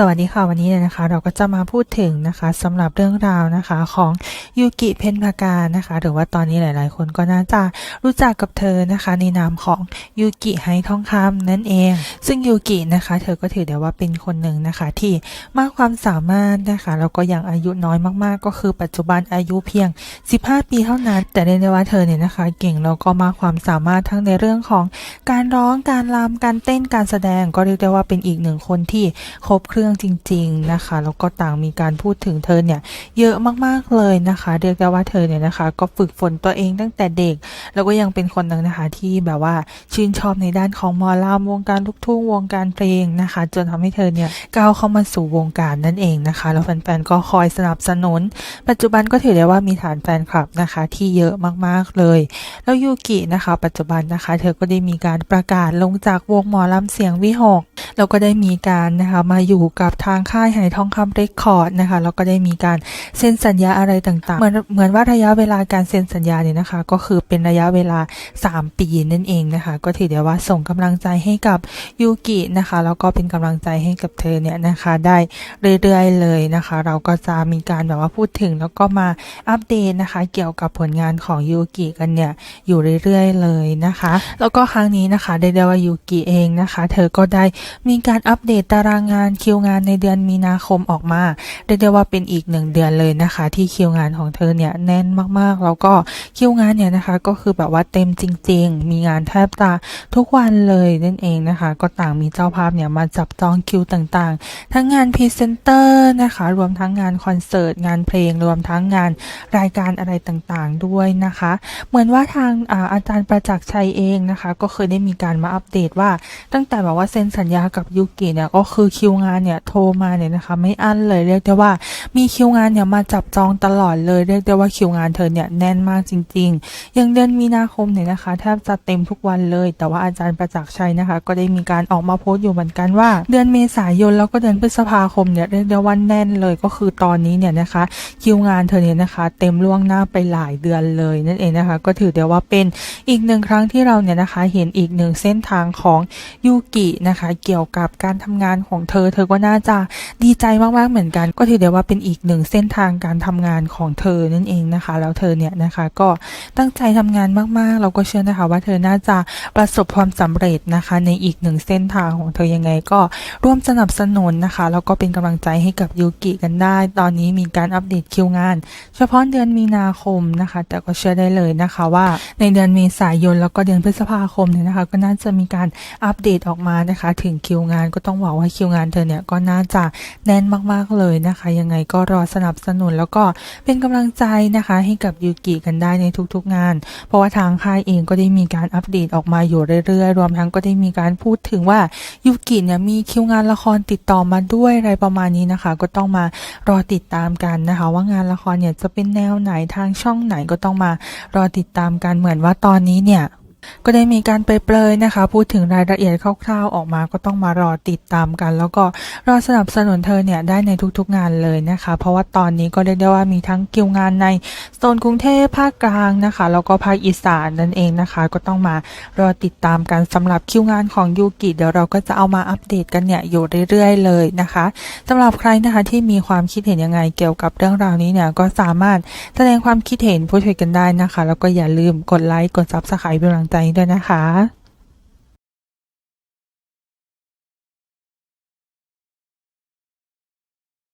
สวัสดีค่ะวันนี้เนี่ยนะคะ เราก็จะมาพูดถึงนะคะสำหรับเรื่องราวนะคะของยูกิเพนพากานะคะ หรือว่าตอนนี้หลาย ๆ คนก็น่าจะรู้จักกับเธอนะคะ ในนามของยูกิไฮทองคำนั่นเอง ซึ่งยูกินะคะ เธอก็ถือได้ว่าเป็นคนหนึ่งนะคะ ที่มากความสามารถนะคะแล้วก็ยังอายุน้อยมาก ๆ ก็คือปัจจุบันอายุเพียง 15 ปีเท่านั้น แต่เรียกได้ว่าเธอเนี่ยนะคะ เก่งแล้วก็มากความสามารถทั้งในเรื่องของการร้องการรำการเต้นการแสดงก็เรียกได้ว่าเป็นอีกหนึ่งคนที่ครบเครื่องจริง ๆนะคะ แล้วก็ต่างมีการพูดถึงเธอเนี่ยเยอะมากๆเลยนะคะเรียกได้ว่าเธอเนี่ยนะคะ ก็ฝึกฝนตัวเองตั้งแต่เด็ก แล้วก็ยังเป็นคนหนึ่งนะคะที่แบบว่าชื่นชอบในด้านของมอลำวงการลูกทุ่งวงการเพลงนะคะ จนทำให้เธอเนี่ยก้าวเข้ามาสู่วงการนั่นเองนะคะแล้วแฟนๆก็คอยสนับสนุน ปัจจุบันก็ถือได้ว่ามีฐานแฟนคลับนะคะที่เยอะมากๆเลย แล้วยูกินะคะ ปัจจุบันนะคะ เธอก็ได้มีการประกาศลงจากวงหมอลำเสียงวิหก แล้วก็ได้มีการนะคะมาอยู่กับทางค่ายไหทองคำเรคคอร์ดนะคะแล้วก็ได้มีการเซ็นสัญญาอะไรต่างๆ เหมือนเหมือนว่าระยะเวลาการเซ็นสัญญาเนี่ยนะคะ ก็คือเป็นระยะเวลา 3 ปีนั่นเองนะคะ ก็ถือได้ว่าส่งกำลังใจให้กับยูกินะคะแล้วก็เป็นกำลังใจให้กับเธอเนี่ยนะคะได้เรื่อยๆเลยนะคะ เราก็จะมีการแบบว่าพูดถึงแล้วก็มาอัปเดตนะคะ เกี่ยวกับผลงานของยูกิกันเนี่ยอยู่เรื่อยๆเลยนะคะ แล้วก็ครั้งนี้นะคะได้ได้ว่ายูกิเองนะคะ เธอก็ได้มีการอัปเดตตารางงานคิวงานในเดือนมีนาคมออกมาเรียกได้ว่าเป็นอีกหนึ่งเดือนเลยนะคะ ที่คิวงานของเธอเนี่ยแน่นมากๆ แล้วก็คิวงานเนี่ยนะคะ ก็คือแบบว่าเต็มจริง ๆ มีงานแทบจะทุกวันเลยนั่นเองนะคะ ก็ต่างมีเจ้าภาพเนี่ยมาจับจองคิวต่างๆ ทั้งงานพรีเซนเตอร์นะคะ รวมทั้งงานคอนเสิร์ตงานเพลงรวมทั้งงานรายการอะไรต่างๆด้วยนะคะ เหมือนว่าทางอาอาจารย์ประจักษ์ชัยเองนะคะ ก็เคยได้มีการมาอัปเดตว่าตั้งแต่แบบว่าเซ็นสัญญากับยูกิเนี่ยก็คือคิวงานเนี่ยโทรมาเนี่ยนะคะไม่อั้นเลยเรียกได้ว่ามีคิวงานเนี่ยมาจับจองตลอดเลยเรียกได้ว่าคิวงานเธอเนี่ยแน่นมากจริงๆ อย่างเดือนมีนาคมเนี่ยนะคะแทบจะเต็มทุกวันเลย แต่ว่าอาจารย์ประจักษ์ชัยนะคะ ก็ได้มีการออกมาโพสต์อยู่เหมือนกันว่า เดือนเมษายนแล้วก็เดือนพฤษภาคมเนี่ยเรียกได้ว่าแน่นเลยก็คือตอนนี้เนี่ยนะคะคิวงานเธอเนี่ยนะคะ เต็มล่วงหน้าไปหลายเดือนเลยนั่นเองนะคะ ก็ถือได้ว่าเป็นอีกหนึ่งครั้งที่เราเนี่ยนะคะเห็นอีกหนึ่งเส้นทางของยูกินะคะเกี่ยวกับการทำงานของเธอ เธอก็น่าจะดีใจมากๆเหมือนกัน ก็ถือได้ว่าเป็นอีกหนึ่งเส้นทางการทำงานของเธอนั่นเองนะคะ แล้วเธอเนี่ยนะคะก็ตั้งใจทำงานมากๆ เราก็เชื่อนะคะว่าเธอน่าจะประสบความสำเร็จนะคะ ในอีกหนึ่งเส้นทางของเธอยังไงก็ร่วมสนับสนุนนะคะแล้วก็เป็นกำลังใจให้กับยูกิกันได้ ตอนนี้มีการอัปเดตคิวงาน เฉพาะเดือนมีนาคมนะคะ แต่ก็เชื่อได้เลยนะคะว่าในเดือนเมษายนแล้วก็เดือนพฤษภาคมเนี่ยนะคะ ก็น่าจะมีการอัปเดตออกมานะคะ ถึงคิวงานก็ต้องบอกว่าคิวงานเธอเนี่ยก็น่าจะแน่นมากๆเลยนะคะ ยังไงก็รอสนับสนุนแล้วก็เป็นกำลังใจนะคะ ให้กับยูกิกันได้ในทุกๆงาน เพราะว่าทางค่ายเองก็ได้มีการอัปเดตออกมาอยู่เรื่อยๆ รวมทั้งก็ได้มีการพูดถึงว่ายูกิเนี่ยมีคิวงานละครติดต่อมาด้วยอะไรประมาณนี้นะคะ ก็ต้องมารอติดตามกันนะคะ ว่างานละครเนี่ยจะเป็นแนวไหนทางช่องไหนก็ต้องมารอติดตามกันเหมือนว่าตอนนี้เนี่ย ก็ได้มีการไปเปรยนะคะ พูดถึงรายละเอียดคร่าวๆออกมาก็ต้องมารอติดตามกัน แล้วก็รอสนับสนุนเธอเนี่ยได้ในทุกๆงานเลยนะคะ เพราะว่าตอนนี้ก็เรียกได้ว่ามีทั้งคิวงานในโซนกรุงเทพภาคกลางนะคะ แล้วก็ภาคอีสานนั่นเองนะคะ ก็ต้องมารอติดตามกันสำหรับคิวงานของยูกิเดี๋ยวเราก็จะเอามาอัปเดตกันเนี่ยอยู่เรื่อยๆเลยนะคะสำหรับใครนะคะที่มีความคิดเห็นยังไงเกี่ยวกับเรื่องราวนี้เนี่ยก็สามารถแสดงความคิดเห็นพูดคุยกันได้นะคะ แล้วก็อย่าลืมกดไลค์กดซับสไครป์เป็นกำลังใจให้ด้วยนะคะ